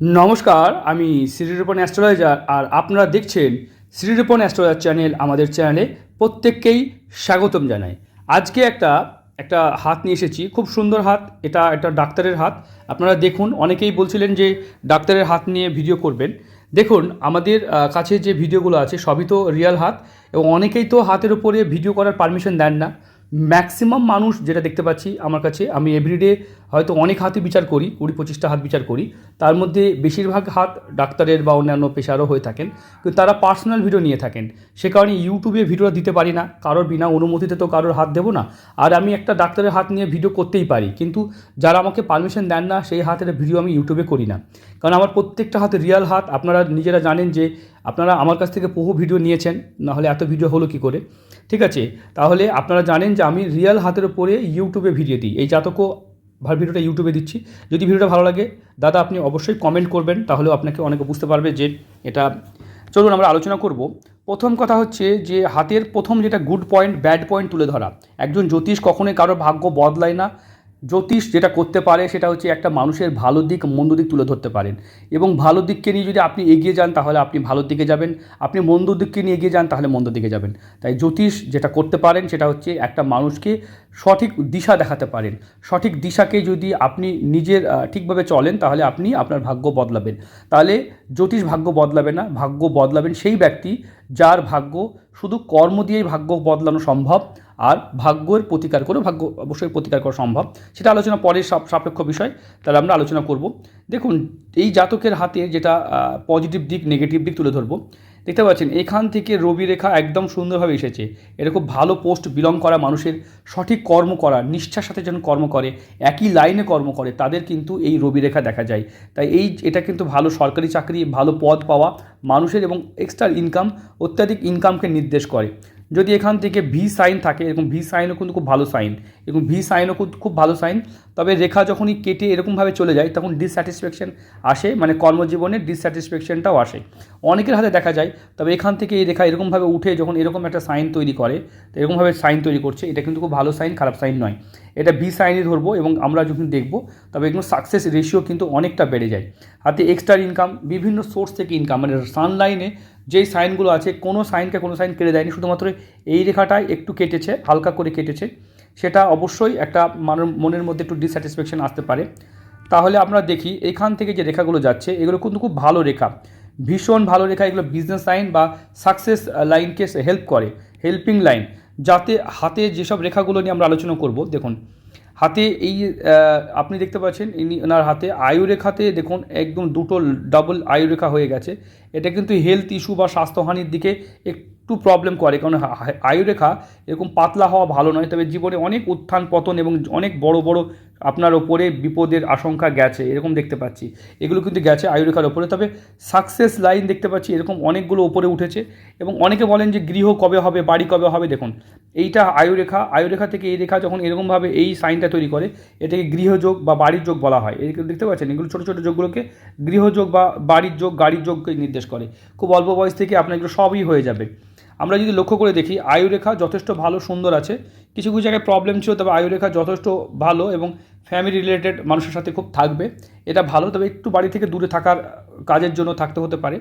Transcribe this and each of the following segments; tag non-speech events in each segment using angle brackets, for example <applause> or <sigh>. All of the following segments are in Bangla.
নমস্কার, আমি শ্রীরূপন অ্যাস্ট্রোলজার আর আপনারা দেখছেন শ্রীরূপন অ্যাস্ট্রোলজার চ্যানেল আমাদের চ্যানেলে প্রত্যেককেই স্বাগতম জানাই। আজকে একটা একটা হাত নিয়ে এসেছি, খুব সুন্দর হাত, এটা একটা ডাক্তারের হাত। আপনারা দেখুন, অনেকেই বলছিলেন যে ডাক্তারের হাত নিয়ে ভিডিও করবেন। দেখুন, আমাদের কাছে যে ভিডিওগুলো আছে, সবই তো রিয়েল হাত এবং অনেকেই তো হাতের উপরে ভিডিও করার পারমিশন দেন না। ম্যাক্সিমাম মানুষ যেটা দেখতে পাচ্ছি আমার কাছে, আমি এভরিডে হয়তো অনেক হাতই বিচার করি, কুড়ি পঁচিশটা হাত বিচার করি। তার মধ্যে বেশিরভাগ হাত ডাক্তারের বা অন্যান্য পেশারও হয়ে থাকেন। কিন্তু তারা পার্সোনাল ভিডিও নিয়ে থাকেন। সে কারণে ইউটিউবে ভিডিও দিতে পারি না, কারোর বিনা অনুমতিতে তো কারোর হাত দেবো না। আর আমি একটা ডাক্তারের হাত নিয়ে ভিডিও করতেই পারি, কিন্তু যারা আমাকে পারমিশন দেন না, সেই হাতের ভিডিও আমি ইউটিউবে করি না। কারণ আমার প্রত্যেকটা হাতে রিয়াল হাত, আপনারা নিজেরা জানেন যে আপনারা আমার কাছ থেকে বহু ভিডিও নিয়েছেন, নাহলে এত ভিডিও হলো কি করে? ঠিক আছে? তাহলে আপনারা জানেন যে আমি রিয়েল হাতের উপরে ইউটিউবে ভিডিও দিই। এই জাতকও ভিডিওটা ইউটিউবে দিচ্ছি। যদি ভিডিওটা ভালো লাগে, দাদা আপনি অবশ্যই কমেন্ট করবেন, তাহলেও আপনাকে অনেকে বুঝতে পারবে যে এটা চলুন আমরা আলোচনা করব। প্রথম কথা হচ্ছে যে হাতের প্রথম যেটা গুড পয়েন্ট ব্যাড পয়েন্ট তুলে ধরা। একজন জ্যোতিষ কখনোই কারোর ভাগ্য বদলায় না। জ্যোতিষ যেটা করতে পারে সেটা হচ্ছে একটা মানুষের ভালো দিক, মন্দ দিক তুলে ধরতে পারেন। এবং ভালো দিককে নিয়ে যদি আপনি এগিয়ে যান, তাহলে আপনি ভালোর দিকে যাবেন। আপনি মন্দ দিককে নিয়ে এগিয়ে যান, তাহলে মন্দ দিকে যাবেন। তাই জ্যোতিষ যেটা করতে পারেন, সেটা হচ্ছে একটা মানুষকে সঠিক দিশা দেখাতে পারেন। সঠিক দিশাকে যদি আপনি নিজের ঠিকভাবে চলেন, তাহলে আপনি আপনার ভাগ্য বদলাবেন। তাহলে জ্যোতিষ ভাগ্য বদলাবে না। ভাগ্য বদলাবেন সেই ব্যক্তি যার ভাগ্য শুধু কর্ম দিয়েই ভাগ্য বদলানো সম্ভব। আর ভাগ্যের প্রতিকার করে, ভাগ্য অবশ্যই প্রতিকার করা সম্ভব। সেটা আলোচনা পরে সব সাপেক্ষ বিষয়, তাহলে আমরা আলোচনা করব। দেখুন, এই জাতকের হাতে যেটা পজিটিভ দিক নেগেটিভ দিক তুলে ধরবো। দেখতে পাচ্ছেন, এখান থেকে রবি রেখা একদম সুন্দরভাবে এসেছে। এরকম ভালো পোস্ট বিলং করা মানুষের সঠিক কর্ম করা, নিষ্ঠার সাথে যেন কর্ম করে, একই লাইনে কর্ম করে, তাদের কিন্তু এই রবি রেখা দেখা যায়। তাই এই, এটা কিন্তু ভালো সরকারি চাকরি, ভালো পদ পাওয়া মানুষের এবং এক্সট্রা ইনকাম অত্যাধিক ইনকামকে নির্দেশ করে। যদি এখান থেকে ভি সাইন থাকে, এরকম ভি সাইনও কিন্তু খুব ভালো সাইন। এবং ভি সাইনও খুব ভালো সাইন। তবে রেখা যখনই কেটে এরকমভাবে চলে যায়, তখন ডিসস্যাটিসফ্যাকশন আসে মানে কর্মজীবনে ডিসস্যাটিসফ্যাকশনটাও আসে। অনেকের হাতে দেখা যায়, তবে এখান থেকে এই রেখা এরকমভাবে উঠে যখন এরকম একটা সাইন তৈরি করে, তো এরকমভাবে সাইন তৈরি করছে, এটা কিন্তু খুব ভালো সাইন, খারাপ সাইন নয়। এটা ভি সাইনই ধরবো এবং আমরা যখন দেখব, তবে এগুলো সাকসেস রেশিও কিন্তু অনেকটা বেড়ে যায়। হাতে এক্সট্রা ইনকাম বিভিন্ন সোর্স থেকে ইনকাম মানে সানলাইনে যেই সাইনগুলো আছে, কোনো সাইনকে কোনো সাইন কেটে দেয়নি, শুধুমাত্র এই রেখাটাই একটু কেটেছে, হালকা করে কেটেছে। সেটা অবশ্যই একটা মানুষ মনের মধ্যে একটু ডিস্যাটিসফ্যাকশন আসতে পারে। তাহলে আমরা দেখি, এখান থেকে যে রেখাগুলো যাচ্ছে, এগুলো কিন্তু খুব ভালো রেখা। ভীষণ ভালো রেখা, এগুলো বিজনেস লাইন বা সাকসেস লাইনকে হেল্প করে হেল্পিং লাইন যাতে হাতে যেসব রেখাগুলো নিয়ে আমরা আলোচনা করব, দেখুন হাতে এই আপনি দেখতে পাচ্ছেন ইনি ওনার হাতে আয়ুরেখাতে দেখুন একদম দুটো ডাবল আয়ুরেখা হয়ে গেছে। এটা কিন্তু হেলথ ইস্যু বা স্বাস্থ্যহানির দিকে একটু প্রবলেম করে, কারণ আয়ুরেখা এরকম পাতলা হওয়া ভালো নয়। তবে জীবনে অনেক উত্থান পতন এবং অনেক বড় বড় আপনার ওপরে বিপদের আশঙ্কা গেছে, এরকম দেখতে পাচ্ছি। এগুলো কিন্তু গেছে আয়ুরেখার ওপরে তবে সাকসেস লাইন দেখতে পাচ্ছি, এরকম অনেকগুলো ওপরে উঠেছে। এবং অনেকে বলেন যে গৃহ কবে হবে, বাড়ি কবে হবে, দেখুন, এইটা আয়ুরেখা আয়ুরেখা থেকে এই রেখা যখন এরকমভাবে এই সাইনটা তৈরি করে, এটাকে গৃহযোগ বা বাড়ির যোগ বলা হয়। এগুলো দেখতে পাচ্ছেন, এগুলো ছোটো ছোটো যোগগুলোকে গৃহযোগ বা বাড়ির যোগ, গাড়ির যোগকে নির্দেশ করে। খুব অল্প বয়স থেকে আপনার এগুলো সবই হয়ে যাবে। আমরা যদি লক্ষ্য করে দেখি, আয়ুরেখা যথেষ্ট ভালো, সুন্দর আছে। কিছু কিছু জায়গায় প্রবলেম ছিল, তবে আয়ুরেখা যথেষ্ট ভালো এবং ফ্যামিলি রিলেটেড মানুষের সাথে খুব থাকবে। এটা ভালো, তবে একটু বাড়ি থেকে দূরে থাকার কাজের জন্য থাকতে হতে পারে।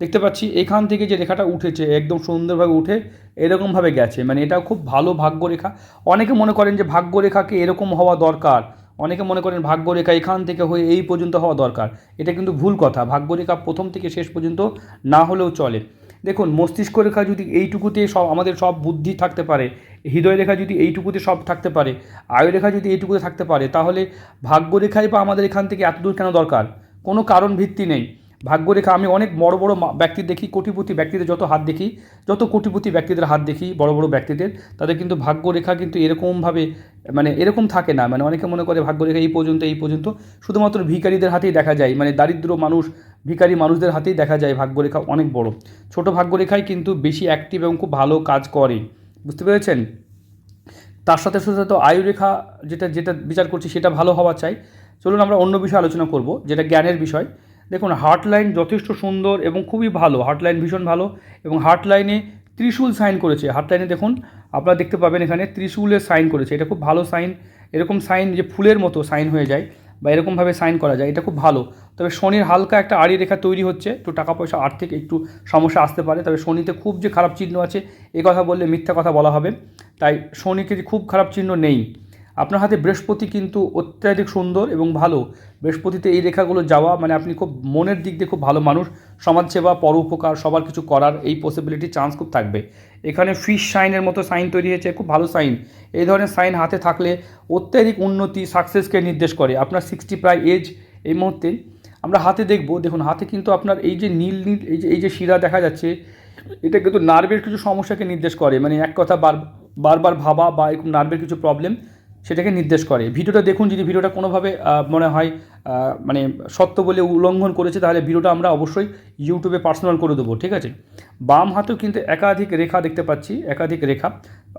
দেখতে পাচ্ছি, এখান থেকে যে রেখাটা উঠেছে, একদম সুন্দরভাবে উঠে এরকমভাবে গেছে। মানে এটা খুব ভালো ভাগ্যরেখা। অনেকে মনে করেন যে ভাগ্যরেখাকে এরকম হওয়া দরকার। অনেকে মনে করেন ভাগ্যরেখা এখান থেকে হয়ে এই পর্যন্ত হওয়া দরকার। এটা কিন্তু ভুল কথা। ভাগ্যরেখা প্রথম থেকে শেষ পর্যন্ত না হলেও চলে। দেখুন মস্তিষ্ক রেখা যদি এইটুকুতে সব, আমাদের সব বুদ্ধি থাকতে পারে হৃদয় রেখা যদি এইটুকুতে সব থাকতে পারে আয়ু রেখা যদি এইটুকুতে থাকতে পারে, তাহলে ভাগ্যরেখাই বা আমাদের এখান থেকে এত দূর কেন দরকার? কোনো কারণ ভিত্তি নেই। ভাগ্যরেখা, আমি অনেক বড় বড় ব্যক্তি দেখি, কোটিপতি ব্যক্তিদের যত হাত দেখি, যত কোটিপতি ব্যক্তিদের হাত দেখি, বড় বড় ব্যক্তিদের, তাদের কিন্তু ভাগ্যরেখা কিন্তু এরকমভাবে মানে এরকম থাকে না। মানে অনেকে মনে করে ভাগ্যরেখা এই পর্যন্ত এই পর্যন্ত। শুধুমাত্র ভিখারিদের হাতেই দেখা যায়। মানে দারিদ্র মানুষ ভিখারি মানুষদের হাতেই দেখা যায় ভাগ্যরেখা অনেক বড়। ছোট ভাগ্যরেখাই কিন্তু বেশি অ্যাক্টিভ এবং খুব ভালো কাজ করে। বুঝতে পেরেছেন? তার সাথে সাথে তো আয়ুরেখা যেটা যেটা বিচার করছি সেটা ভালো হওয়া চাই। চলুন আমরা অন্য বিষয়ে আলোচনা করব, যেটা জ্ঞানের বিষয়। দেখুন হার্ট লাইন যথেষ্ট সুন্দর এবং খুবই ভালো হার্ট লাইন ভীষণ ভালো এবং হার্ট লাইনে ত্রিশূল সাইন করেছে। হার্ট লাইনে দেখুন, আপনারা দেখতে পাবেন এখানে ত্রিশূলের সাইন করেছে। এটা খুব ভালো সাইন এরকম সাইন যে ফুলের মতো সাইন হয়ে যায়। বা এরকমভাবে সাইন করা যায়, এটা খুব ভালো। তবে শনির হালকা একটা আড়ি রেখা তৈরি হচ্ছে, একটু টাকা পয়সা আর্থিক একটু সমস্যা আসতে পারে। তবে শনিতে খুব যে খারাপ চিহ্ন আছে, এ কথা বললে মিথ্যা কথা বলা হবে। তাই শনিকে যে খুব খারাপ চিহ্ন নেই। আপনার হাতে বৃহস্পতি কিন্তু অত্যাধিক সুন্দর এবং ভালো। বৃহস্পতিতে এই রেখাগুলো যাওয়া মানে আপনি খুব মনের দিক দিয়ে খুব ভালো মানুষ। সমাজসেবা পরোপকার সবার কিছু করার এই পসিবিলিটি চান্স খুব থাকবে। এখানে ফিশ সাইনের মতো সাইন তৈরি হয়েছে, খুব ভালো সাইন এই ধরনের সাইন হাতে থাকলে অত্যাধিক উন্নতি সাকসেসকে নির্দেশ করে। আপনার সিক্সটি প্রায় এজ এই মুহূর্তে। আমরা হাতে দেখব, দেখুন হাতে কিন্তু আপনার এই যে নীল নীল, এই যে এই যে শিরা দেখা যাচ্ছে, এটা কিন্তু নার্ভের কিছু সমস্যাকে নির্দেশ করে। মানে এক কথা বার, বারবার ভাবা বা এরকম নার্ভের কিছু প্রবলেম সেটাকে নির্দেশ করে। ভিডিওটা দেখুন, যদি ভিডিওটা কোনোভাবে মনে হয় মানে সত্য বলে উল্লঙ্ঘন করেছে, তাহলে ভিডিওটা আমরা অবশ্যই ইউটিউবে পার্সোনাল করে দেবো, ঠিক আছে? বাম হাতেও কিন্তু একাধিক রেখা দেখতে পাচ্ছি, একাধিক রেখা।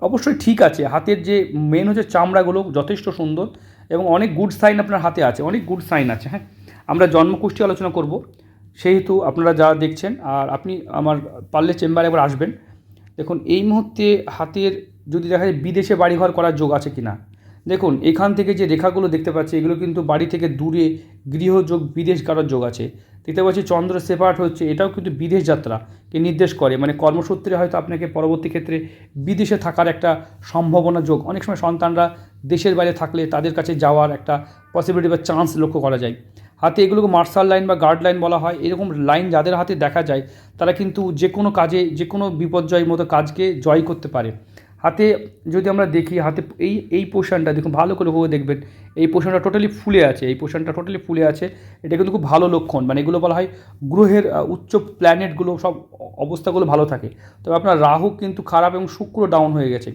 অবশ্যই ঠিক আছে, হাতের যে মেন হচ্ছে চামড়াগুলো যথেষ্ট সুন্দর এবং অনেক গুড সাইন আপনার হাতে আছে, অনেক গুড সাইন আছে হ্যাঁ? আমরা জন্মকুষ্টি আলোচনা করব, সেহেতু আপনারা যা দেখছেন, আর আপনি আমার পারলে চেম্বারে একবার আসবেন। দেখুন, এই মুহূর্তে হাতের যদি দেখা যায় বিদেশে বাড়িঘর করার যোগ আছে কি না দেখুন, এখান থেকে যে রেখাগুলো দেখতে পাচ্ছি, এগুলো কিন্তু বাড়ি থেকে দূরে গৃহযোগ বিদেশ করার যোগ আছে। দেখতে পাচ্ছি চন্দ্র সেপারেট হচ্ছে, এটাও কিন্তু বিদেশ যাত্রাকে নির্দেশ করে। মানে কর্মসূত্রে হয়তো আপনাকে পরবর্তী ক্ষেত্রে বিদেশে থাকার একটা সম্ভাবনা যোগ। অনেক সময় সন্তানরা দেশের বাইরে থাকলে তাদের কাছে যাওয়ার একটা পসিবিলিটি বা চান্স লক্ষ্য করা যায়। হাতে এগুলোকে মার্শাল লাইন বা গার্ড লাইন বলা হয়। এরকম লাইন যাদের হাতে দেখা যায়, তারা কিন্তু যে কোনো কাজে যে কোনো বিপর্যয়ের মতো কাজকে জয় করতে পারে। হাতে যদি আমরা দেখি, হাতে এই এই পোর্শনটা দেখুন, ভালো করে ভেবে দেখবেন, এই পোর্শনটা টোটালি ফুলে আছে, এই পোর্শনটা টোটালি ফুলে আছে, এটা কিন্তু খুব ভালো লক্ষণ মানে এগুলো বলা হয় গ্রহের উচ্চ প্ল্যানেটগুলো সব অবস্থাগুলো ভালো থাকে, তবে আপনার রাহু কিন্তু খারাপ এবং শুক্র ডাউন হয়ে গেছে,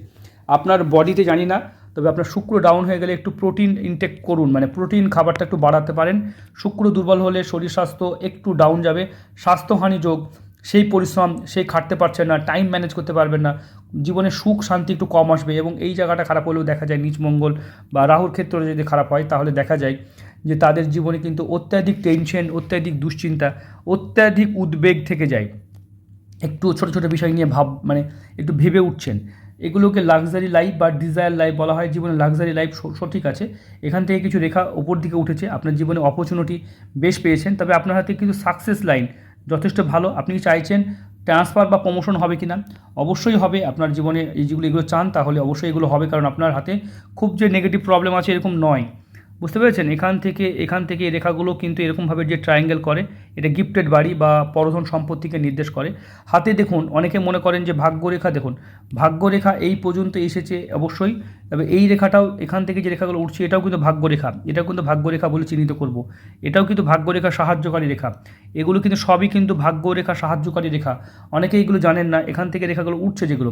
আপনার বডিতে জানি না, তবে আপনার শুক্র ডাউন হয়ে গেলে একটু প্রোটিন ইনটেক করুন মানে প্রোটিন খাবারটা একটু বাড়াতে পারেন, শুক্র দুর্বল হলে শরীর স্বাস্থ্য একটু ডাউন যাবে, স্বাস্থ্যহানি যোগ সেই পরিশ্রম, সেই খাটতে পারছেন না টাইম ম্যানেজ করতে পারবেন না, জীবনে সুখ, শান্তি একটু কম আসবে এবং এই জায়গাটা খারাপ হলেও দেখা যায় নিচ মঙ্গল বা রাহুর ক্ষেত্রে যদি খারাপ হয় তাহলে দেখা যায় যে তাদের জীবনে কিন্তু অত্যাধিক টেনশন অত্যাধিক দুশ্চিন্তা, অত্যাধিক উদ্বেগ থেকে যায়। একটু ছোটো ছোটো বিষয় নিয়ে ভাব মানে একটু ভেবে উঠছেন। এগুলোকে লাক্সারি লাইফ বা ডিজায়ার লাইফ বলা হয়, জীবনে লাক্সারি লাইফ সঠিক আছে। এখান থেকে কিছু রেখা ওপর দিকে উঠেছে। আপনার জীবনে অপরচুনিটি বেশ পেয়েছেন, তবে আপনার হাতে কিন্তু সাকসেস লাইন যথেষ্ট ভালো। আপনি চাইছেন ট্রান্সফার বা প্রমোশন হবে কি না অবশ্যই হবে। আপনার জীবনে এই যেগুলো, এগুলো চান, তাহলে অবশ্যই এগুলো হবে। কারণ আপনার হাতে খুব যে নেগেটিভ প্রবলেম আছে এরকম নয়। বুঝতে পেরেছেন? এখান থেকে এখান থেকে এই রেখাগুলো কিন্তু এরকমভাবে যে ট্রায়াঙ্গেল করে, এটা গিফটেড বাড়ি বা পরধন সম্পত্তিকে নির্দেশ করে। হাতে দেখুন, অনেকে মনে করেন যে ভাগ্যরেখা, দেখুন, ভাগ্যরেখা এই পর্যন্ত এসেছে অবশ্যই, তবে এই রেখাটাও, এখান থেকে যে রেখাগুলো উঠছে, এটাও কিন্তু ভাগ্যরেখা, এটাও কিন্তু ভাগ্যরেখা বলে চিহ্নিত করব। এটাও কিন্তু ভাগ্যরেখা সাহায্যকারী রেখা। এগুলো কিন্তু সবই কিন্তু ভাগ্যরেখা সাহায্যকারী রেখা। অনেকে এগুলো জানেন না, এখান থেকে রেখাগুলো উঠছে যেগুলো।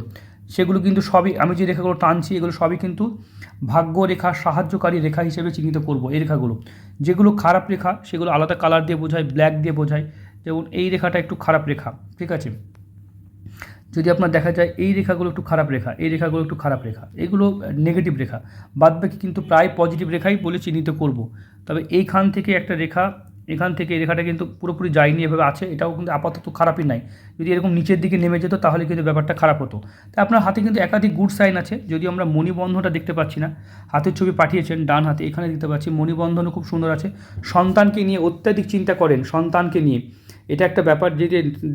সেগুলো কিন্তু সবই, আমি যে রেখাগুলো টানছি, এগুলো সবই কিন্তু ভাগ্যরেখা সাহায্যকারী রেখা হিসেবে চিহ্নিত করব এই রেখাগুলো। যেগুলো খারাপ রেখা, সেগুলো আলাদা কালার দিয়ে বোঝায় ব্ল্যাক দিয়ে বোঝায়। যেমন এই রেখাটা একটু খারাপ রেখা, ঠিক আছে? যদি আপনার দেখা যায় এই রেখাগুলো একটু খারাপ রেখা, এই রেখাগুলো একটু খারাপ রেখা, এগুলো নেগেটিভ রেখা। বাদবাকি কিন্তু প্রায় পজিটিভ রেখাই বলে চিহ্নিত করব। তবে এইখান থেকে একটা রেখা এখান থেকে রেখাটা কিন্তু পুরোপুরি যায়নি, এভাবে আছে, এটাও কিন্তু আপাতত খারাপই নাই। যদি এরকম নিচের দিকে নেমে যেত, তাহলে কিন্তু ব্যাপারটা খারাপ হতো। তা আপনার হাতে কিন্তু একাধিক গুড সাইন আছে যদি আমরা মণিবন্ধনটা দেখতে পাচ্ছি না। হাতের ছবি পাঠিয়েছেন, ডান হাতে এখানে দেখতে পাচ্ছি, মণিবন্ধনও খুব সুন্দর আছে। সন্তানকে নিয়ে অত্যাধিক চিন্তা করেন, সন্তানকে নিয়ে। এটা একটা ব্যাপার যে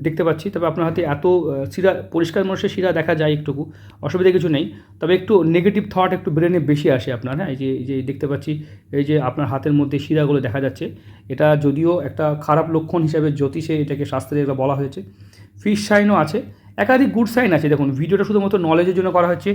দেখতে পাচ্ছি, তবে আপনার হাতে এত শিরা, পরিষ্কার মানুষের শিরা দেখা যায় একটুকু, অসুবিধা কিছু নেই। তবে একটু নেগেটিভ থট একটু ব্রেনে বেশি আসে আপনার হ্যাঁ? এই যে এই যে দেখতে পাচ্ছি, এই যে আপনার হাতের মধ্যে শিরাগুলো দেখা যাচ্ছে, এটা যদিও একটা খারাপ লক্ষণ হিসাবে জ্যোতিষে এটাকে শাস্ত্রে এটা বলা হয়েছে। ফিশ সাইনও আছে একাধিক গুড সাইন আছে। দেখুন ভিডিওটা শুধুমাত্র নলেজের জন্য করা হচ্ছে।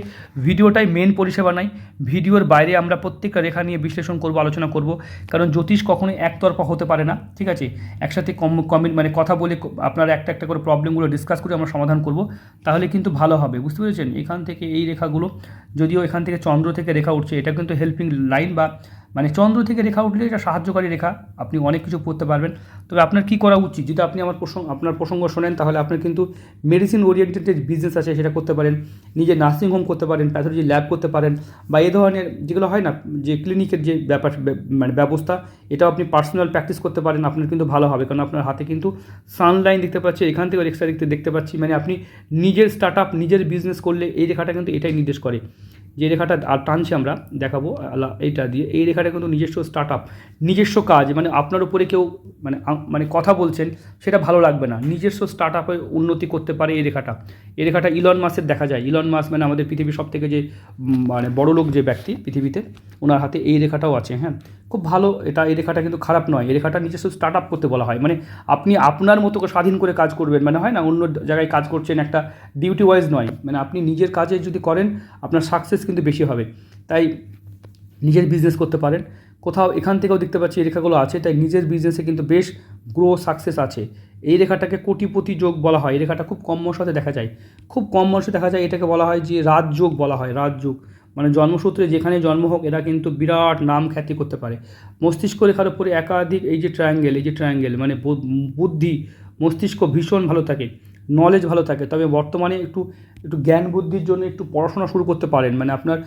ভিডিওটাই মেন পরিষেবা নাই ভিডিওর বাইরে আমরা প্রত্যেকটা রেখা নিয়ে বিশ্লেষণ করব, আলোচনা করব। কারণ জ্যোতিষ কখনোই একতরফা হতে পারে না, ঠিক আছে? একসাথে কম কমেন্ট মানে কথা বলে আপনারা একটা একটা করে প্রবলেমগুলো ডিসকাস করে আমরা সমাধান করব, তাহলে কিন্তু ভালো হবে। বুঝতে পেরেছেন? এখান থেকে এই রেখাগুলো, যদিও এখান থেকে চন্দ্র থেকে রেখা উঠছে, এটা কিন্তু হেল্পিং লাইন বা মানে চন্দ্র থেকে রেখা উঠলে এটা সাহায্যকারী রেখা, আপনি অনেক কিছু করতে পারবেন। তবে আপনার কি করা উচিত? যদি আপনি আমার প্রসঙ্গ, আপনার প্রসঙ্গ শোনেন, তাহলে আপনার কিন্তু মেডিসিন ওরিয়েন্টেড যে বিজনেস আছে, সেটা করতে পারেন, নিজে নার্সিং হোম করতে পারেন প্যাথোলজি ল্যাব করতে পারেন, বা এ ধরনের যেগুলো হয় না, যে ক্লিনিকের যে ব্যাপার ব্য- মানে ব্যবস্থা, এটাও আপনি পার্সোনাল প্র্যাকটিস করতে পারেন, আপনার কিন্তু ভালো হবে। কারণ আপনার হাতে কিন্তু সানলাইন দেখতে পাচ্ছি, এখান থেকে এক্সট্রা দেখতে দেখতে পাচ্ছি। মানে আপনি নিজের স্টার্ট আপ নিজের বিজনেস করলে এই রেখাটা কিন্তু এটাই নির্দেশ করে। যে রেখাটা আর টানছি আমরা, দেখাবো এইটা দিয়ে, এই রেখাটা রেখাটা কিন্তু নিজস্ব স্টার্ট আপ নিজস্ব কাজ মানে আপনার উপরে কেউ মানে মানে কথা বলছেন, সেটা ভালো লাগবে না। নিজস্ব স্টার্ট আপে উন্নতি করতে পারে এই রেখাটা। এই রেখাটা ইলন মাসের দেখা যায়। ইলন মাস মানে আমাদের পৃথিবীর সব থেকে যে মানে বড় লোক যে ব্যক্তি পৃথিবীতে, ওনার হাতে এই রেখাটাও আছে হ্যাঁ? খুব ভালো, এটা, এই রেখাটা কিন্তু খারাপ নয়। এই রেখাটা নিজস্ব স্টার্ট আপ করতে বলা হয়। মানে আপনি আপনার মতো স্বাধীন করে কাজ করবেন মানে হয় না, অন্য জায়গায় কাজ করছেন একটা ডিউটি ওয়াইজ নয়। মানে আপনি নিজের কাজে যদি করেন, আপনার সাকসেস কিন্তু বেশি হবে। তাই নিজের বিজনেস করতে পারেন। কোথাও এখান থেকেও দেখতে পাচ্ছি এই রেখাগুলো আছে, তাই নিজের বিজনেসে কিন্তু বেশ গ্রো সাকসেস আছে। এই রেখাটাকে কোটিপতি যোগ বলা হয়। এই রেখাটা খুব কম সাথে দেখা যায়। খুব কম মানুষে দেখা যায় এটাকে বলা হয় যে রাজযোগ বলা হয় রাজযোগ মানে জন্মসূত্রে যেখানে জন্ম হোক, এরা কিন্তু বিরাট নাম খ্যাতি করতে পারে। মস্তিষ্ক রেখার উপরে একাধিক এই যে ট্রায়াঙ্গেল এই যে ট্রায়াঙ্গেল মানে বুদ্ধি, মস্তিষ্ক ভীষণ ভালো থাকে নলেজ ভালো থাকে। তবে বর্তমানে একটু একটু জ্ঞান বুদ্ধির জন্য একটু পড়াশোনা শুরু করতে পারেন। মানে আপনার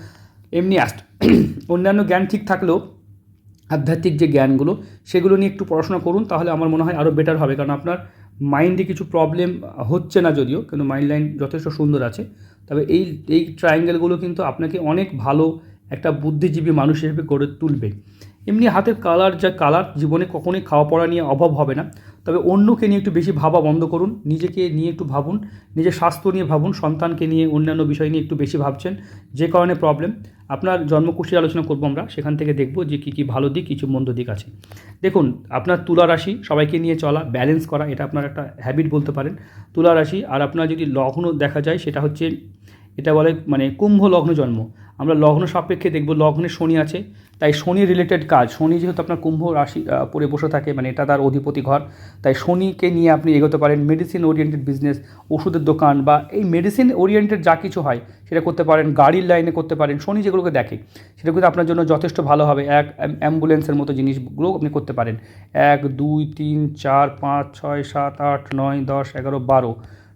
এমনি অ্যাস্ট অন্যান্য জ্ঞান ঠিক থাকলেও আধ্যাত্মিক যে জ্ঞানগুলো, সেগুলো নিয়ে একটু পড়াশোনা করুন, তাহলে আমার মনে হয় আরও বেটার হবে। কারণ আপনার মাইন্ডে কিছু প্রবলেম হচ্ছে না যদিও, কিন্তু মাইন্ড লাইন যথেষ্ট সুন্দর আছে। তবে এই এই ট্রায়াঙ্গেলগুলো কিন্তু আপনাকে অনেক ভালো একটা বুদ্ধিজীবী মানুষ হিসেবে গড়ে তুলবে। এমনি হাতের কালার যা কালার, জীবনে কখনোই খাওয়া পড়া নিয়ে অভাব হবে না। তবে অন্যকে নিয়ে একটু বেশি ভাবা বন্ধ করুন, নিজেকে নিয়ে একটু ভাবুন, নিজের স্বাস্থ্য নিয়ে ভাবুন, সন্তানকে নিয়ে অন্যান্য বিষয় নিয়ে একটু বেশি ভাবছেন, যে কারণে প্রবলেম আপনার জন্মকুশি আলোচনা করব আমরা, সেখান থেকে দেখব যে কী কী ভালো দিক, কিছু মন্দ দিক আছে। দেখুন, আপনার তুলা রাশি সবাইকে নিয়ে চলা ব্যালেন্স করা, এটা আপনার একটা হ্যাবিট বলতে পারেন। তুলা রাশি আর আপনার যদি লগ্ন দেখা যায়, সেটা হচ্ছে, এটা বলে মানে কুম্ভ লগ্ন জন্ম। আমরা লগ্ন সাপেক্ষে দেখব, লগ্নে শনি আছে। তাই শনি রিলেটেড কাজ, শনি যেহেতু আপনার কুম্ভ রাশি পরে বসে থাকে মানে এটা তার অধিপতি ঘর। তাই শনিকে নিয়ে আপনি এগোতে পারেন মেডিসিন ওরিয়েন্টেড বিজনেস ওষুধের দোকান বা এই মেডিসিন ওরিয়েন্টেড যা কিছু হয়, সেটা করতে পারেন, গাড়ির লাইনে করতে পারেন, শনি যেগুলোকে দেখে, সেটা কিন্তু আপনার জন্য যথেষ্ট ভালো হবে। এক অ্যাম্বুলেন্সের মতো জিনিসগুলো আপনি করতে পারেন। এক, দুই, তিন, চার, পাঁচ, ছয়, সাত, আট, নয়, দশ, এগারো, বারো।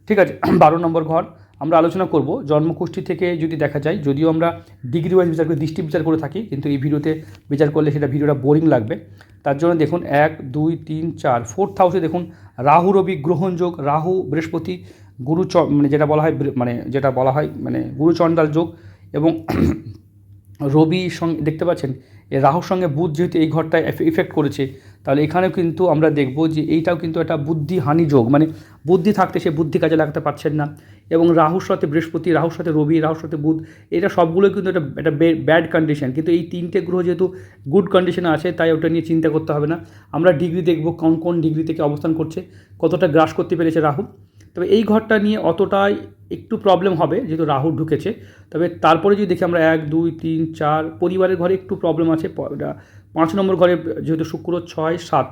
ঠিক আছে, <clears throat> বারো নম্বর ঘর। আমরা আলোচনা করব। জন্মকুষ্ঠী থেকে যদি দেখা যায়, যদিও আমরা ডিগ্রি ওয়াইজ বিচার করে, দৃষ্টি বিচার করে থাকি, কিন্তু এই ভিডিওতে বিচার করলে সেটা ভিডিওটা বোরিং লাগবে। তার জন্য দেখুন, এক, দুই, তিন, চার ফোর্থ হাউসে দেখুন, রাহু, রবি, গ্রহণ যোগ, রাহু, বৃহস্পতি, গুরু চ মানে যেটা বলা হয় মানে যেটা বলা হয় মানে গুরুচণ্ডাল যোগ এবং <clears throat> রবি সঙ্গে, দেখতে পাচ্ছেন রাহুর সঙ্গে বুধ যেহেতু এই ঘরটায় ইফেক্ট করেছে তাহলে এখানেও কিন্তু আমরা দেখব যে এইটাও কিন্তু একটা বুদ্ধি হানি যোগ। মানে বুদ্ধি থাকতে সে বুদ্ধি কাজে লাগাতে পারছেন না। এবং রাহুর সাথে বৃহস্পতি, রাহুর সাথে রবি, রাহুর সাথে বুধ, এটা সবগুলো কিন্তু একটা একটা ব্যাড কন্ডিশন কিন্তু এই তিনটে গ্রহ যেহেতু গুড কন্ডিশনে আছে, তাই ওটা নিয়ে চিন্তা করতে হবে না। আমরা ডিগ্রি দেখব কোন কোন ডিগ্রি থেকে অবস্থান করছে, কতটা গ্রাস করতে পেরেছে রাহু। তবে এই ঘরটা নিয়ে অতটাই একটু প্রবলেম হবে, যেহেতু রাহু ঢুকেছে। তবে তারপরে যদি দেখি আমরা এক, দুই, তিন, চার, পরিবারের ঘরে একটু প্রবলেম আছে এটা পাঁচ নম্বর ঘরে যেহেতু শুক্র ছয় সাত,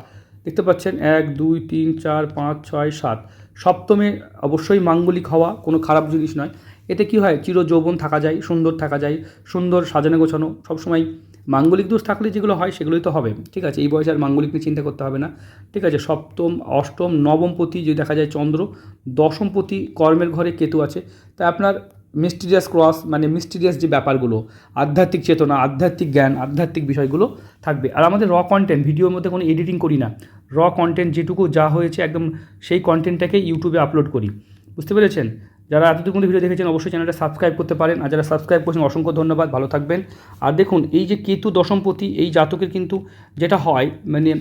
দেখতে পাচ্ছেন এক, দুই, তিন, চার, পাঁচ, ছয়, সাত। সপ্তমে অবশ্যই মাঙ্গলিক হওয়া, কোনো খারাপ জিনিস নয়। এতে কি হয়? চির যৌবন থাকা যায়, সুন্দর থাকা যায়, সুন্দর সাজানো গোছানো। সবসময় মাঙ্গলিক দোষ থাকলে যেগুলো হয় সেগুলোই তো হবে। ঠিক আছে, এই বয়সে আর মাঙ্গলিক নিয়ে চিন্তা করতে হবে না। ঠিক আছে, সপ্তম, অষ্টম নবমপতি যদি দেখা যায় চন্দ্র দশমপতি কর্মের ঘরে কেতু আছে। তাই আপনার মিস্টিরিয়াস ক্রস মানে মিস্টিরিয়াস যে ব্যাপারগুলো, আধ্যাত্মিক চেতনা, আধ্যাত্মিক জ্ঞান, আধ্যাত্মিক বিষয়গুলো থাকবে। আর আমাদের র কন্টেন্ট ভিডিওর মধ্যে কোনো এডিটিং করি না। র কন্টেন্ট যেটুকু যা হয়েছে একদম সেই কন্টেন্টটাকে ইউটিউবে আপলোড করি। বুঝতে পেরেছেন? যারা এতটুকু ভিডিও দেখেছেন, অবশ্যই চ্যানেলটা সাবস্ক্রাইব করতে পারেন। আর যারা সাবস্ক্রাইব করছেন, অসংখ্য ধন্যবাদ। ভালো থাকবেন। আর দেখুন, এই যে কেতু দশমপতি, এই জাতকের কিন্তু যেটা হয় মানে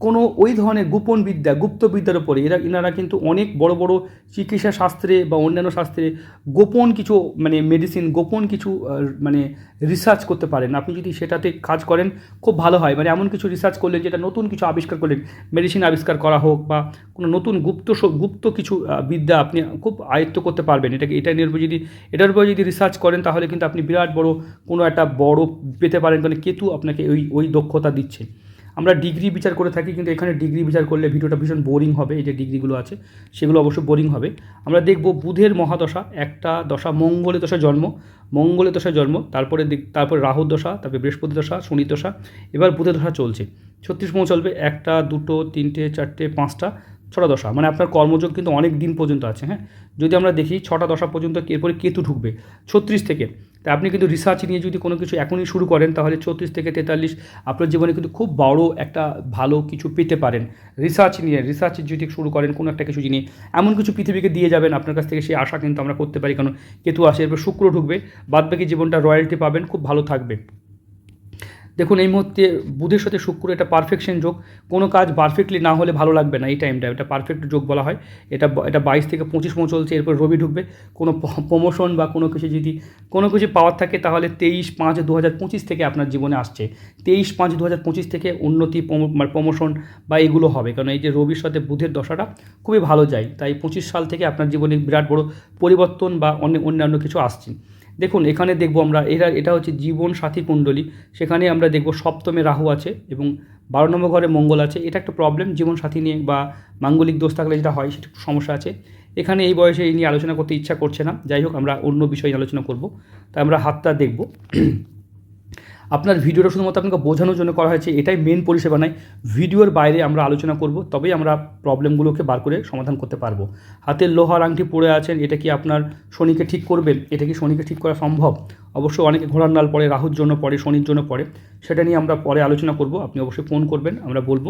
কোনো ওই ধরনের গোপন বিদ্যা, গুপ্ত বিদ্যার উপরে। এরা এনারা কিন্তু অনেক বড় বড় চিকিৎসা শাস্ত্রে বা অন্যান্য শাস্ত্রে গোপন কিছু মানে মেডিসিন গোপন কিছু মানে রিসার্চ করতে পারেন। আপনি যদি সেটাতে কাজ করেন, খুব ভালো হয়। মানে এমন কিছু রিসার্চ করলেন যেটা নতুন কিছু আবিষ্কার করলেন মেডিসিন আবিষ্কার করা হোক বা কোনো নতুন গুপ্ত গুপ্ত কিছু বিদ্যা আপনি খুব আয়ত্ত করতে পারবেন। এটাকে, এটা নিয়ে যদি, এটার উপর যদি রিসার্চ করেন, তাহলে কিন্তু আপনি বিরাট বড় কোনো একটা বড় পেতে পারেন। কারণ কেতু আপনাকে ওই ওই দক্ষতা দিচ্ছে। আমরা ডিগ্রি বিচার করে থাকি, কিন্তু এখানে ডিগ্রি বিচার করলে ভিডিওটা ভীষণ বোরিং হবে, এই যে ডিগ্রিগুলো আছে, সেগুলো অবশ্য বোরিং হবে। আমরা দেখব বুধের মহাদশা, একটা দশা মঙ্গলে দশা জন্ম মঙ্গলে দশা জন্ম, তারপরে তারপর রাহুর দশা, তারপরে বৃহস্পতি দশা শনি দশা, এবার বুধের দশা চলছে। ছত্রিশতম চলবে, একটা, দুটো, তিনটে, চারটে, পাঁচটা ছটা দশা মানে আপনার কর্মযোগ কিন্তু অনেক দিন পর্যন্ত আছে হ্যাঁ? যদি আমরা দেখি ছটা দশা পর্যন্ত এরপরে কেতু ঢুকবে, ছত্রিশ থেকে। তা আপনি কিন্তু রিসার্চ নিয়ে যদি কোনো কিছু এখনই শুরু করেন, তাহলে ছত্রিশ থেকে তেতাল্লিশ আপনার জীবনে কিন্তু খুব বড় একটা ভালো কিছু পেতে পারেন। রিসার্চ নিয়ে রিসার্চ যদি শুরু করেন কোনো একটা কিছু নিয়ে এমন কিছু পৃথিবীকে দিয়ে যাবেন আপনার কাছ থেকে, সেই আশা কিন্তু আমরা করতে পারি। কারণ কেতু আসে, এরপর শুক্র ঢুকবে, বাদবাকি জীবনটা রয়্যালটি পাবেন, খুব ভালো থাকবে। দেখুন, এই মুহূর্তে বুধের সাথে শুক্র এটা পারফেকশন যোগ। কোনো কাজ পারফেক্টলি না হলে ভালো লাগবে না এই টাইমটা এটা পারফেক্ট যোগ বলা হয়। এটা এটা বাইশ থেকে পঁচিশ পর্যন্ত চলছে, এরপর রবি ঢুকবে। কোনো প্রমোশন বা কোনো কিছু যদি, কোনো কিছু পাওয়ার থাকে তাহলে তেইশ পাঁচ দু হাজার পঁচিশ থেকে আপনার জীবনে আসছে। তেইশ পাঁচ দু হাজার পঁচিশ থেকে উন্নতি প্রমোশন বা এগুলো হবে। কারণ এই যে রবির সাথে বুধের দশাটা খুবই ভালো যায়। তাই পঁচিশ সাল থেকে আপনার জীবনে বিরাট বড় পরিবর্তন বা অন্য, অন্যান্য কিছু আসছে। দেখুন, এখানে দেখব আমরা, এরা, এটা হচ্ছে জীবন সাথী কুণ্ডলী। সেখানে আমরা দেখব সপ্তমে রাহু আছে এবং বারো নম্বর ঘরে মঙ্গল আছে। এটা একটা প্রবলেম জীবন সাথী নিয়ে বা মাঙ্গলিক দোষ থাকলে যেটা হয়, সেটা সমস্যা আছে। এখানে এই বয়সে এই নিয়ে আলোচনা করতে ইচ্ছা করছে না। যাই হোক, আমরা অন্য বিষয়ে আলোচনা করব। তাই আমরা হাতটা দেখব। আপনার ভিডিওটা শুধুমাত্র আপনাকে বোঝানোর জন্য করা হয়েছে, এটাই মেন পরিষেবা নয়। ভিডিওর বাইরে আমরা আলোচনা করব, তবেই আমরা প্রবলেমগুলোকে বার করে সমাধান করতে পারব। হাতের লোহার আংটি পড়ে আছেন, এটা কি আপনার শনিকে ঠিক করবেন এটা কি শনিকে ঠিক করা সম্ভব? অবশ্যই অনেকে ঘোড়ার নাল পড়ে রাহুর জন্য পড়ে শনির জন্য পড়ে সেটা নিয়ে আমরা পরে আলোচনা করব, আপনি অবশ্যই ফোন করবেন, আমরা বলব।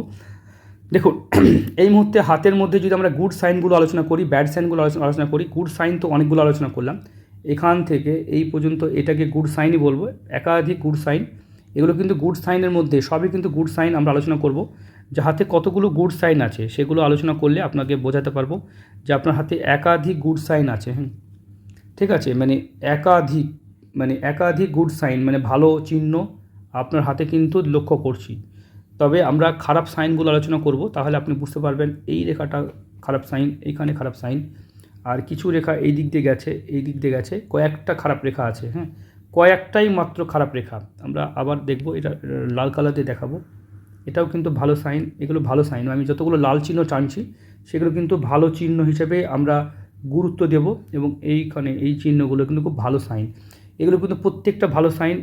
দেখুন, <clears throat> এই মুহূর্তে হাতের মধ্যে যদি আমরা গুড সাইনগুলো আলোচনা করি ব্যাড সাইনগুলো আলোচনা আলোচনা করি গুড সাইন তো অনেকগুলো আলোচনা করলাম। এখান থেকে এই পর্যন্ত এটাকে গুড সাইনই বলব, একাধিক গুড সাইন এগুলো কিন্তু গুড সাইনের মধ্যে, সবই কিন্তু গুড সাইন আমরা আলোচনা করব। যে হাতে কতগুলো গুড সাইন আছে, সেগুলো আলোচনা করলে আপনাকে বোঝাতে পারব যে আপনার হাতে একাধিক গুড সাইন আছে হ্যাঁ ঠিক আছে? মানে একাধিক মানে একাধিক গুড সাইন মানে ভালো চিহ্ন আপনার হাতে কিন্তু লক্ষ্য করছি। তবে আমরা খারাপ সাইনগুলো আলোচনা করব, তাহলে আপনি বুঝতে পারবেন এই রেখাটা খারাপ সাইন এইখানে খারাপ সাইন আর কিছু রেখা এই দিক দিয়ে গেছে, এই দিক দিয়ে গেছে। কয়েকটা খারাপ রেখা আছে হ্যাঁ? কয়েকটাই মাত্র খারাপ রেখা। আমরা আবার দেখব, এটা লাল কালার দিয়ে দেখাবো। এটাও কিন্তু ভালো সাইন এগুলো ভালো সাইন আমি যতগুলো লাল চিহ্ন টানছি, সেগুলো কিন্তু ভালো চিহ্ন হিসেবে আমরা গুরুত্ব দেব এবং এইখানে এই চিহ্নগুলো কিন্তু খুব ভালো সাইন এগুলো কিন্তু প্রত্যেকটা ভালো সাইন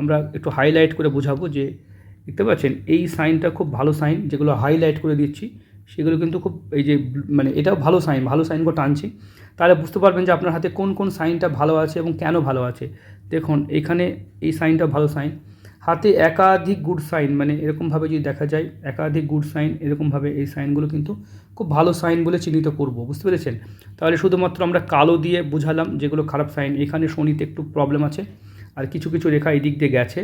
আমরা একটু হাইলাইট করে বোঝাবো যে, দেখতে পাচ্ছেন? এই সাইনটা খুব ভালো সাইন যেগুলো হাইলাইট করে দিচ্ছি। সেগুলো কিন্তু খুব এই যে মানে এটাও ভালো সাইন, ভালো সাইনগুলো টানছি। তাহলে বুঝতে পারবেন যে আপনার হাতে কোন কোন সাইনটা ভালো আছে এবং কেন ভালো আছে। দেখুন, এখানে এই সাইনটা ভালো সাইন। হাতে একাধিক গুড সাইন মানে এরকমভাবে যদি দেখা যায়, একাধিক গুড সাইন, এরকমভাবে এই সাইনগুলো কিন্তু খুব ভালো সাইন বলে চিহ্নিত করব, বুঝতে পেরেছেন? তাহলে শুধুমাত্র আমরা কালো দিয়ে বুঝালাম যেগুলো খারাপ সাইন, এখানে শনিতে একটু প্রবলেম আছে। আর কিছু কিছু রেখা এই দিক দিয়ে গেছে।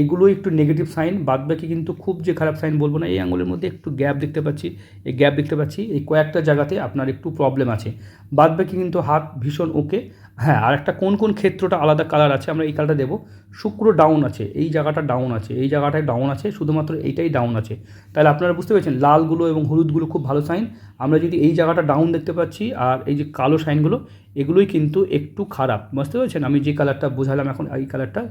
এইগুলোই একটু নেগেটিভ সাইন বাদবাকি কিন্তু খুব যে খারাপ সাইন বলব না, এই আঙুলের মধ্যে একটু গ্যাপ দেখতে পাচ্ছি, এই গ্যাপ দেখতে পাচ্ছি, এই কয়েকটা জায়গাতে আপনার একটু প্রবলেম আছে। বাদবাকি কিন্তু হাত ভীষণ ওকে হ্যাঁ আর একটা কোন কোন ক্ষেত্রটা আলাদা কালার আছে, আমরা এই কালারটা দেবো। শুক্র ডাউন আছে, এই জায়গাটা ডাউন আছে, এই জায়গাটায় ডাউন আছে, শুধুমাত্র এইটাই ডাউন আছে। তাহলে আপনারা বুঝতে পেরেছেন, লালগুলো এবং হলুদগুলো খুব ভালো সাইন আমরা যদি এই জায়গাটা ডাউন দেখতে পাচ্ছি, আর এই যে কালো সাইনগুলো এগুলোই কিন্তু একটু খারাপ। বুঝতে পেরেছেন? আমি যে কালারটা বোঝালাম এখন, এই কালারটা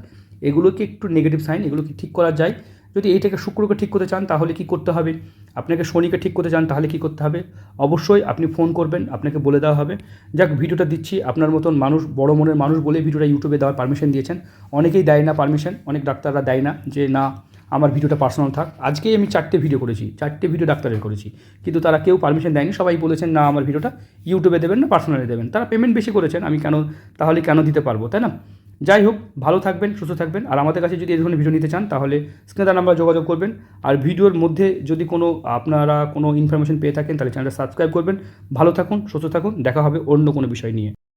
এগুলোকে একটু নেগেটিভ সাইন এগুলোকে ঠিক করা যায়। যদি এইটাকে শুক্রকে ঠিক করতে চান, তাহলে কি করতে হবে? আপনাকে শনিকে ঠিক করতে চান, তাহলে কি করতে হবে? অবশ্যই আপনি ফোন করবেন, আপনাকে বলে দেওয়া হবে। যাক, ভিডিওটা দিচ্ছি, আপনার মতন মানুষ, বড় মনের মানুষ বলে ভিডিওটা ইউটিউবে দেওয়ার পারমিশন দিয়েছেন। অনেকেই দেয় না পারমিশন অনেক ডাক্তাররা দেয় না যে, না, আমার ভিডিওটা পার্সোনাল থাক। আজকেই আমি চারটে ভিডিও করেছি, চারটে ভিডিও ডাক্তারের করেছি। কিন্তু তারা কেউ পারমিশন দেয়নি, সবাই বলেছেন, না, আমার ভিডিওটা ইউটিউবে দেবেন না পার্সোনালি দেবেন। তারা পেমেন্ট বেশি করেছেন, আমি কেন, তাহলে কেন দিতে পারব, তাই না? যাই হোক ভালো থাকবেন, সুস্থ থাকবেন। আর আমাদের কাছে যদি এই ধরনের ভিডিও নিতে চান, তাহলে স্ক্রিনে নাম্বার যোগাযোগ করবেন। আর ভিডিওর মধ্যে যদি কোনো আপনারা কোনো ইনফরমেশন পেয়ে থাকেন, তাহলে চ্যানেলটা সাবস্ক্রাইব করবেন। ভালো থাকুন, সুস্থ থাকুন। দেখা হবে অন্য কোনো বিষয় নিয়ে।